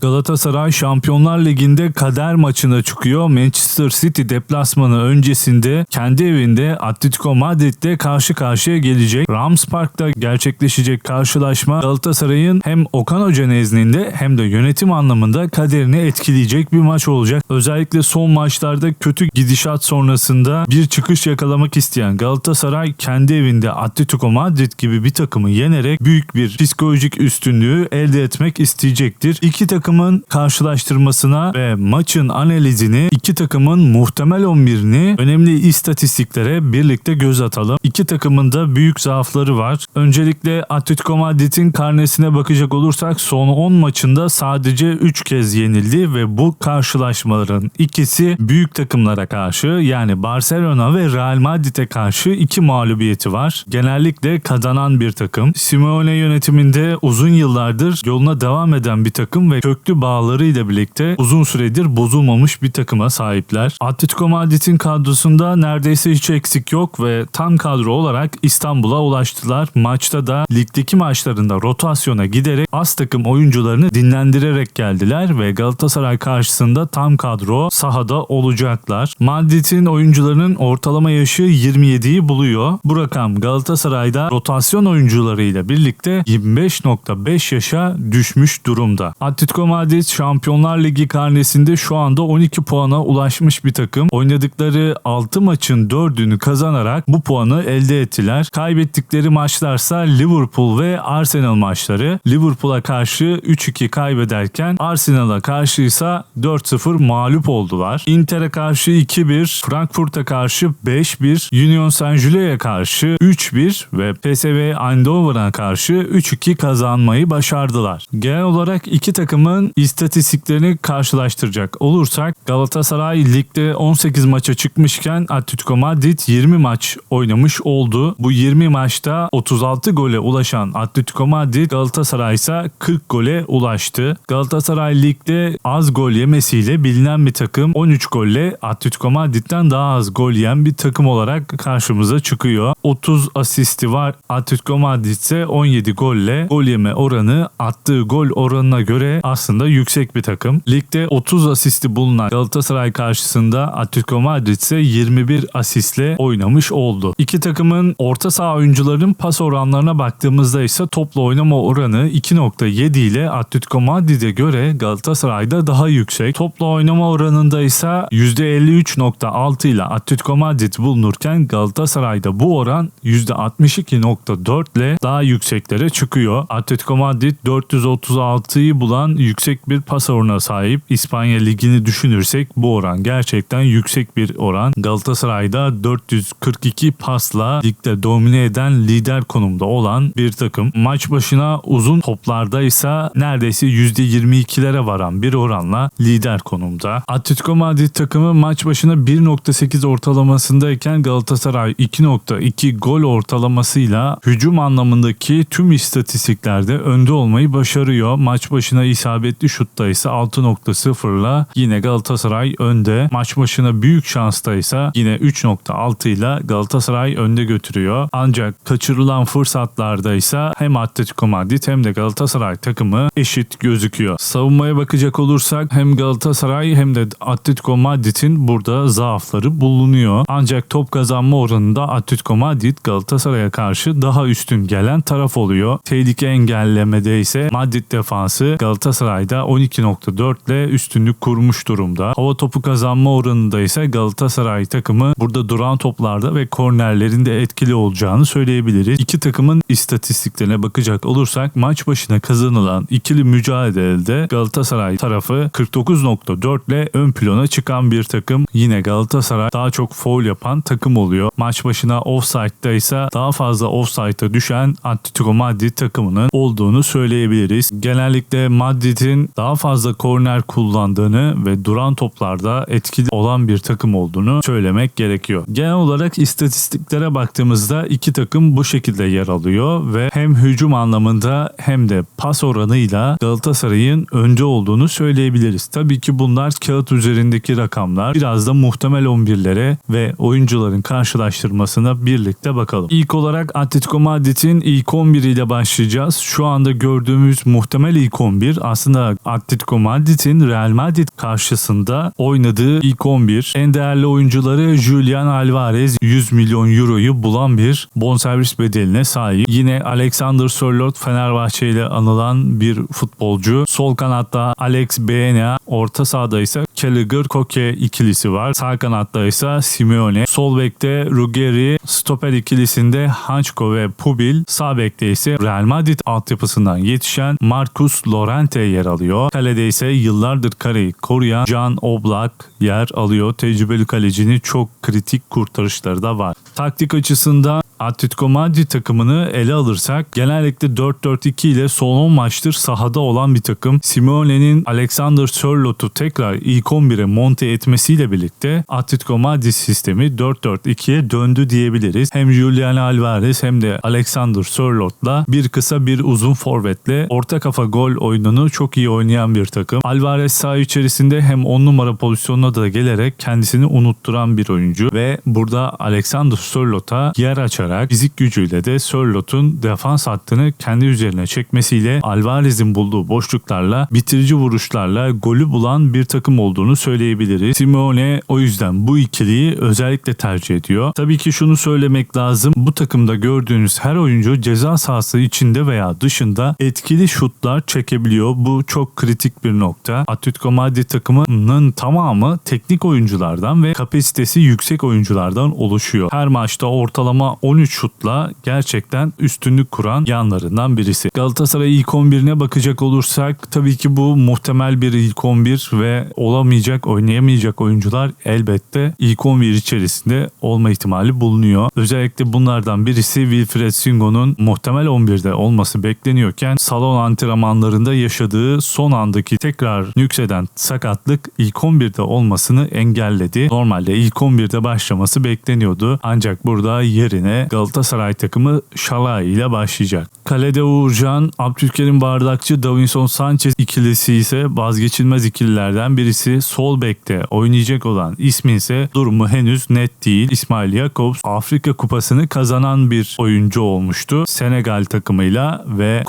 Galatasaray Şampiyonlar Ligi'nde kader maçına çıkıyor. Manchester City deplasmanı öncesinde kendi evinde Atletico Madrid'de karşı karşıya gelecek. Rams Park'ta gerçekleşecek karşılaşma Galatasaray'ın hem Okan Hoca nezdinde hem de yönetim anlamında kaderini etkileyecek bir maç olacak. Özellikle son maçlarda kötü gidişat sonrasında bir çıkış yakalamak isteyen Galatasaray kendi evinde Atletico Madrid gibi bir takımı yenerek büyük bir psikolojik üstünlüğü elde etmek isteyecektir. İki takımın karşılaştırmasına ve maçın analizini, iki takımın muhtemel 11'ini, önemli istatistiklere birlikte göz atalım. İki takımın da büyük zaafları var. Öncelikle Atletico Madrid'in karnesine bakacak olursak son 10 maçında sadece 3 kez yenildi ve bu karşılaşmaların ikisi büyük takımlara karşı yani Barcelona ve Real Madrid'e karşı iki mağlubiyeti var. Genellikle kazanan bir takım. Simeone yönetiminde uzun yıllardır yoluna devam eden bir takım ve köklü bağlarıyla birlikte uzun süredir bozulmamış bir takıma sahipler. Atletico Madrid'in kadrosunda neredeyse hiç eksik yok ve tam kadro olarak İstanbul'a ulaştılar. Maçta da ligdeki maçlarında rotasyona giderek az takım oyuncularını dinlendirerek geldiler ve Galatasaray karşısında tam kadro sahada olacaklar. Madrid'in oyuncularının ortalama yaşı 27'yi buluyor. Bu rakam Galatasaray'da rotasyon oyuncularıyla birlikte 25.5 yaşa düşmüş durumda. Atletico Madrid Şampiyonlar Ligi karnesinde şu anda 12 puana ulaşmış bir takım. Oynadıkları 6 maçın 4'ünü kazanarak bu puanı elde ettiler. Kaybettikleri maçlarsa Liverpool ve Arsenal maçları. Liverpool'a karşı 3-2 kaybederken Arsenal'a karşı ise 4-0 mağlup oldular. Inter'e karşı 2-1, Frankfurt'a karşı 5-1, Union Saint-Gillois'e karşı 3-1 ve PSV Eindhoven'a karşı 3-2 kazanmayı başardılar. Genel olarak iki takımın istatistiklerini karşılaştıracak olursak Galatasaray ligde 18 maça çıkmışken Atletico Madrid 20 maç oynamış oldu. Bu 20 maçta 36 gole ulaşan Atletico Madrid Galatasaray ise 40 gole ulaştı. Galatasaray ligde az gol yemesiyle bilinen bir takım 13 golle Atletico Madrid'den daha az gol yiyen bir takım olarak karşımıza çıkıyor. 30 asisti var. Atletico Madrid ise 17 golle gol yeme oranı attığı gol oranına göre aslında yüksek bir takım. Ligde 30 asisti bulunan Galatasaray karşısında Atletico Madrid ise 21 asistle oynamış oldu. İki takımın orta saha oyuncularının pas oranlarına baktığımızda ise toplu oynama oranı 2.7 ile Atletico Madrid'e göre Galatasaray'da daha yüksek. Toplu oynama oranında ise %53.6 ile Atletico Madrid bulunurken Galatasaray'da bu oran %62.4 ile daha yükseklere çıkıyor. Atletico Madrid 436'yı bulan yüksek bir pas oranına sahip. İspanya Ligi'ni düşünürsek bu oran gerçekten yüksek bir oran. Galatasaray'da 442 pasla ligde domine eden lider konumda olan bir takım. Maç başına uzun toplarda ise neredeyse %22'lere varan bir oranla lider konumda. Atletico Madrid takımı maç başına 1.8 ortalamasındayken Galatasaray 2.2 gol ortalamasıyla hücum anlamındaki tüm istatistiklerde önde olmayı başarıyor. Maç başına isabetli şutta ise 6.0 ile yine Galatasaray önde. Maç başına büyük şansta ise yine 3.6 ile Galatasaray önde götürüyor. Ancak kaçırılan fırsatlarda ise hem Atletico Madrid hem de Galatasaray takımı eşit gözüküyor. Savunmaya bakacak olursak hem Galatasaray hem de Atletico Madrid'in burada zaafları bulunuyor. Ancak top kazanma oranında Atletico Madrid Galatasaray'a karşı daha üstün gelen taraf oluyor. Tehlike engellemede ise Madrid defansı Galatasaray'da 12.4 ile üstünlük kurmuş durumda. Hava topu kazanma oranında ise Galatasaray takımı burada duran toplarda ve kornerlerin de etkili olacağını söyleyebiliriz. İki takımın istatistiklerine bakacak olursak maç başına kazanılan ikili mücadelede Galatasaray tarafı 49.4 ile ön plana çıkan bir takım. Yine Galatasaray daha çok foul yapan takım oluyor. Maç başına offside'da ise daha fazla offside'a düşen Atletico Madrid takımının olduğunu söyleyebiliriz. Genellikle Madrid'in daha fazla korner kullandığını ve duran toplarda etkili olan bir takım olduğunu söylemek gerekiyor. Genel olarak istatistiklere baktığımızda iki takım bu şekilde yer alıyor ve hem hücum anlamında hem de pas oranıyla Galatasaray'ın önde olduğunu söyleyebiliriz. Tabii ki bunlar kağıt üzerindeki rakamlar. Biraz da muhtemel 11'lere ve oyuncuların karşılaştırmasına birlikte bakalım. İlk olarak Atletico Madrid'in ilk 11 ile başlayacağız. Şu anda gördüğümüz muhtemel ilk 11 aslında aslında Atletico Madrid'in Real Madrid karşısında oynadığı ilk 11. En değerli oyuncuları Julian Alvarez 100 milyon euroyu bulan bir bonservis bedeline sahip. Yine Alexander Sörloth Fenerbahçe ile anılan bir futbolcu. Sol kanatta Alex Baena, orta sahada ise Gallagher Koke ikilisi var. Sağ kanatta ise Simeone. Sol bekte Ruggeri, stoper ikilisinde Hançko ve Pubil. Sağ bekte ise Real Madrid altyapısından yetişen Marcus Llorente yer alıyor. Kalede ise yıllardır kareyi koruyan Can Oblak yer alıyor. Tecrübeli kalecinin çok kritik kurtarışları da var. Taktik açısından Atletico Madrid takımını ele alırsak genellikle 4-4-2 ile son 10 maçtır sahada olan bir takım. Simeone'nin Alexander Sörloth'u tekrar ilk 11'e monte etmesiyle birlikte Atletico Madrid sistemi 4-4-2'ye döndü diyebiliriz. Hem Julian Alvarez hem de Alexander Sörloth'la bir kısa bir uzun forvetle orta kafa gol oyununu çok iyi oynayan bir takım. Alvarez saha içerisinde hem 10 numara pozisyonuna da gelerek kendisini unutturan bir oyuncu ve burada Alexander Sörloth'a yer açarak fizik gücüyle de Sörloth'un defans hattını kendi üzerine çekmesiyle Alvarez'in bulduğu boşluklarla bitirici vuruşlarla golü bulan bir takım olduğunu söyleyebiliriz. Simeone o yüzden bu ikiliyi özellikle tercih ediyor. Tabii ki şunu söylemek lazım. Bu takımda gördüğünüz her oyuncu ceza sahası içinde veya dışında etkili şutlar çekebiliyor. Bu çok kritik bir nokta. Atletico Madrid takımının tamamı teknik oyunculardan ve kapasitesi yüksek oyunculardan oluşuyor. Her maçta ortalama 13 şutla gerçekten üstünlük kuran yanlarından birisi. Galatasaray ilk 11'ine bakacak olursak tabii ki bu muhtemel bir ilk 11 ve olamayacak, oynayamayacak oyuncular elbette ilk 11 içerisinde olma ihtimali bulunuyor. Özellikle bunlardan birisi Wilfred Singo'nun muhtemel 11'de olması bekleniyorken salon antrenmanlarında yaşadığı son andaki tekrar nükseden sakatlık ilk 11'de olmasını engelledi. Normalde ilk 11'de başlaması bekleniyordu. Ancak burada yerine Galatasaray takımı Şalay ile başlayacak. Kalede Uğurcan, Abdülkerim Bardakçı, Davinson Sanchez ikilisi ise vazgeçilmez ikililerden birisi. Sol bekte oynayacak olan ismi ise durumu henüz net değil. İsmail Jakobs Afrika Kupası'nı kazanan bir oyuncu olmuştu. Senegal takımıyla ve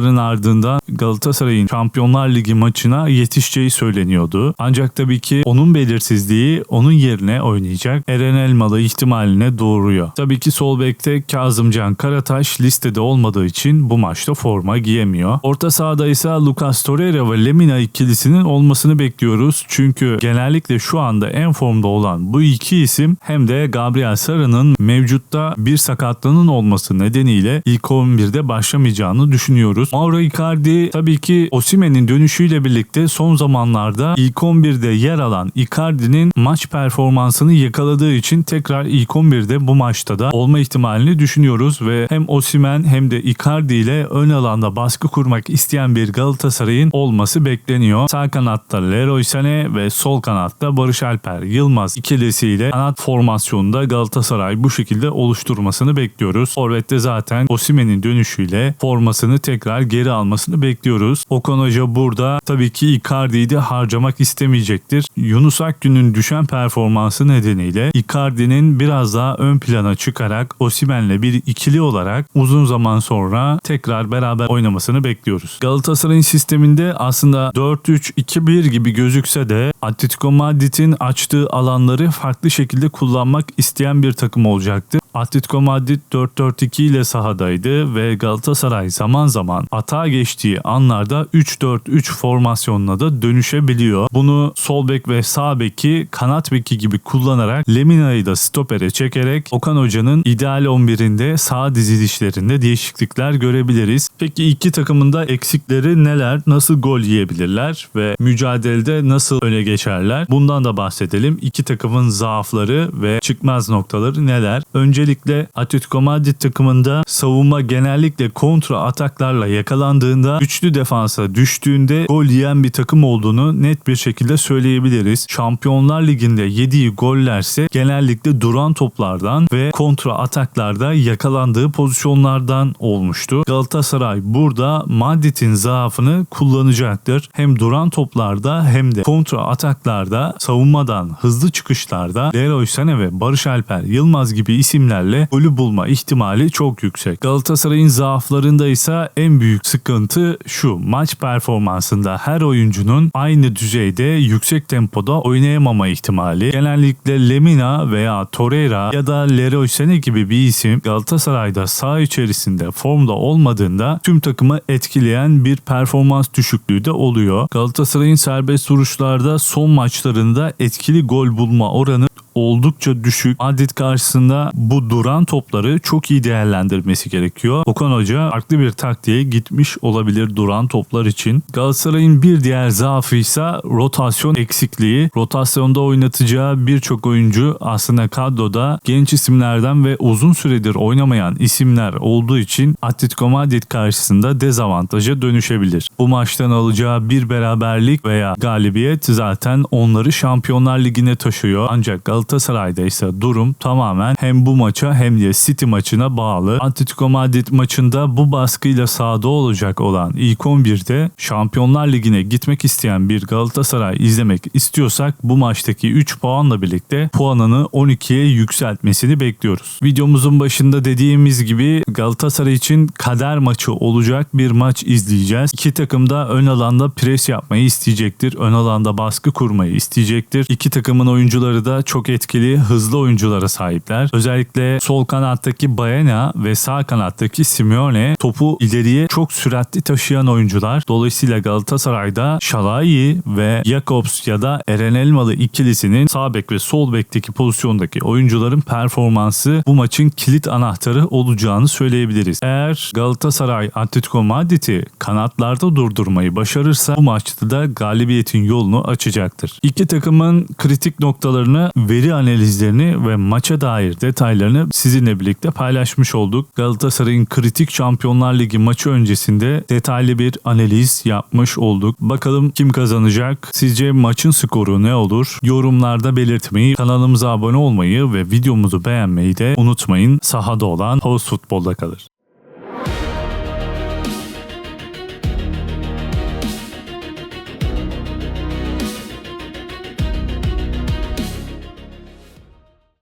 kutlamaların ardından Galatasaray'ın Şampiyonlar Ligi maçına yetişeceği söyleniyordu. Ancak tabii ki onun belirsizliği onun yerine oynayacak Eren Elmalı ihtimaline doğuruyor. Tabii ki sol bekte Kazımcan Karataş listede olmadığı için bu maçta forma giyemiyor. Orta sahada ise Lucas Torreira ve Lemina ikilisinin olmasını bekliyoruz. Çünkü genellikle şu anda en formda olan bu iki isim hem de Gabriel Sara'nın mevcutta bir sakatlığının olması nedeniyle ilk 11'de başlamayacağını düşünüyoruz. Mauro Icardi tabii ki Osimen'in dönüşüyle birlikte son zamanlarda ilk 11'de yer alan Icardi'nin maç performansını yakaladığı için tekrar ilk 11'de bu maçta da olma ihtimalini düşünüyoruz ve hem Osimen hem de Icardi ile ön alanda baskı kurmak isteyen bir Galatasaray'ın olması bekleniyor. Sağ kanatta Leroy Sané ve sol kanatta Barış Alper Yılmaz ikilisiyle kanat formasyonunda Galatasaray bu şekilde oluşturmasını bekliyoruz. Forvet'te zaten Osimen'in dönüşüyle formasını tekrar geri almasını bekliyoruz. Okan Hoca burada tabii ki Icardi'yi de harcamak istemeyecektir. Yunus Akgün'ün düşen performansı nedeniyle Icardi'nin biraz daha ön plana çıkarak Osimen'le bir ikili olarak uzun zaman sonra tekrar beraber oynamasını bekliyoruz. Galatasaray'ın sisteminde aslında 4-3-2-1 gibi gözükse de Atletico Madrid'in açtığı alanları farklı şekilde kullanmak isteyen bir takım olacaktı. Atletico Madrid 4-4-2 ile sahadaydı ve Galatasaray zaman zaman atağa geçtiği anlarda 3-4-3 formasyonuna da dönüşebiliyor. Bunu sol bek ve sağ beki kanat beki gibi kullanarak Lemina'yı da stopere çekerek Okan Hoca'nın ideal 11'inde sağ dizilişlerinde değişiklikler görebiliriz. Peki iki takımın da eksikleri neler? Nasıl gol yiyebilirler ve mücadelede nasıl öne geçerler? Bundan da bahsedelim. İki takımın zaafları ve çıkmaz noktaları neler? Öncelikle Atletico Madrid takımında savunma genellikle kontra ataklarla yakalandığında güçlü defansa düştüğünde gol yiyen bir takım olduğunu net bir şekilde söyleyebiliriz. Şampiyonlar Ligi'nde yediği gollerse genellikle duran toplardan ve kontra ataklarda yakalandığı pozisyonlardan olmuştu. Galatasaray burada Madrid'in zaafını kullanacaktır. Hem duran toplarda hem de kontra ataklarda savunmadan hızlı çıkışlarda Leroy Sané ve Barış Alper Yılmaz gibi isimler isimlerle golü bulma ihtimali çok yüksek. Galatasaray'ın zaaflarında ise en büyük sıkıntı şu. Maç performansında her oyuncunun aynı düzeyde yüksek tempoda oynayamama ihtimali. Genellikle Lemina veya Torreira ya da Leroy Sané gibi bir isim Galatasaray'da saha içerisinde formda olmadığında tüm takımı etkileyen bir performans düşüklüğü de oluyor. Galatasaray'ın serbest vuruşlarda son maçlarında etkili gol bulma oranı oldukça düşük. Madrid karşısında bu duran topları çok iyi değerlendirmesi gerekiyor. Okan Hoca farklı bir taktiğe gitmiş olabilir duran toplar için. Galatasaray'ın bir diğer zaafı ise rotasyon eksikliği. Rotasyonda oynatacağı birçok oyuncu aslında kadroda genç isimlerden ve uzun süredir oynamayan isimler olduğu için Atletico Madrid karşısında dezavantaja dönüşebilir. Bu maçtan alacağı bir beraberlik veya galibiyet zaten onları Şampiyonlar Ligi'ne taşıyor. Ancak Galatasaray'da ise durum tamamen hem bu maça hem de City maçına bağlı. Atletico Madrid maçında bu baskıyla sahada olacak olan ilk 11'de Şampiyonlar Ligi'ne gitmek isteyen bir Galatasaray izlemek istiyorsak bu maçtaki 3 puanla birlikte puanını 12'ye yükseltmesini bekliyoruz. Videomuzun başında dediğimiz gibi Galatasaray için kader maçı olacak bir maç izleyeceğiz. İki takım da ön alanda pres yapmayı isteyecektir. Ön alanda baskı kurmayı isteyecektir. İki takımın oyuncuları da çok etkili, hızlı oyunculara sahipler. Özellikle sol kanattaki Baena ve sağ kanattaki Simeone topu ileriye çok süratli taşıyan oyuncular. Dolayısıyla Galatasaray'da Şalai ve Jakobs ya da Eren Elmalı ikilisinin sağ bek ve sol bekteki pozisyondaki oyuncuların performansı bu maçın kilit anahtarı olacağını söyleyebiliriz. Eğer Galatasaray Atletico Madrid'i kanatlarda durdurmayı başarırsa bu maçta da galibiyetin yolunu açacaktır. İki takımın kritik noktalarını, veri analizlerini ve maça dair detaylarını sizinle birlikte paylaşmış olduk. Galatasaray'ın kritik Şampiyonlar Ligi maçı öncesinde detaylı bir analiz yapmış olduk. Bakalım kim kazanacak? Sizce maçın skoru ne olur? Yorumlarda belirtmeyi, kanalımıza abone olmayı ve videomuzu beğenmeyi de unutmayın. Sahada olan House Futbol'da kalır.